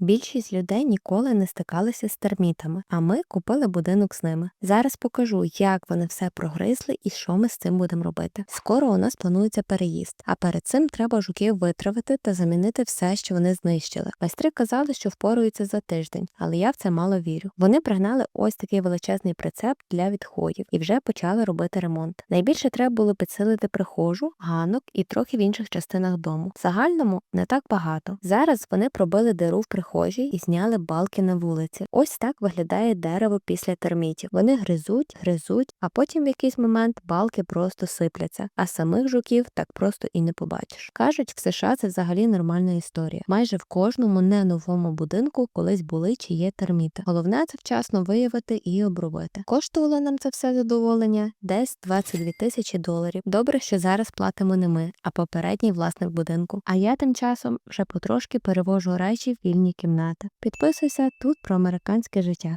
Більшість людей ніколи не стикалися з термітами, а ми купили будинок з ними. Зараз покажу, як вони все прогризли і що ми з цим будемо робити. Скоро у нас планується переїзд, а перед цим треба жуків витравити та замінити все, що вони знищили. Майстри казали, що впораються за тиждень, але я в це мало вірю. Вони пригнали ось такий величезний прицеп для відходів і вже почали робити ремонт. Найбільше треба було підсилити прихожу, ганок і трохи в інших частинах дому. В загальному не так багато. Зараз вони пробили диру в прихожій і зняли балки на вулиці. Ось так виглядає дерево після термітів. Вони гризуть, гризуть, а потім в якийсь момент балки просто сипляться, а самих жуків так просто і не побачиш. Кажуть, в США це взагалі нормальна історія. Майже в кожному не новому будинку колись були чи є терміти. Головне це вчасно виявити і обробити. Коштувало нам це все задоволення десь 22 тисячі доларів. Добре, що зараз платимо не ми, а попередній власник будинку. А я тим часом вже потрошки перевожу речі в вільні кімнати. Підписуйся тут про американське життя.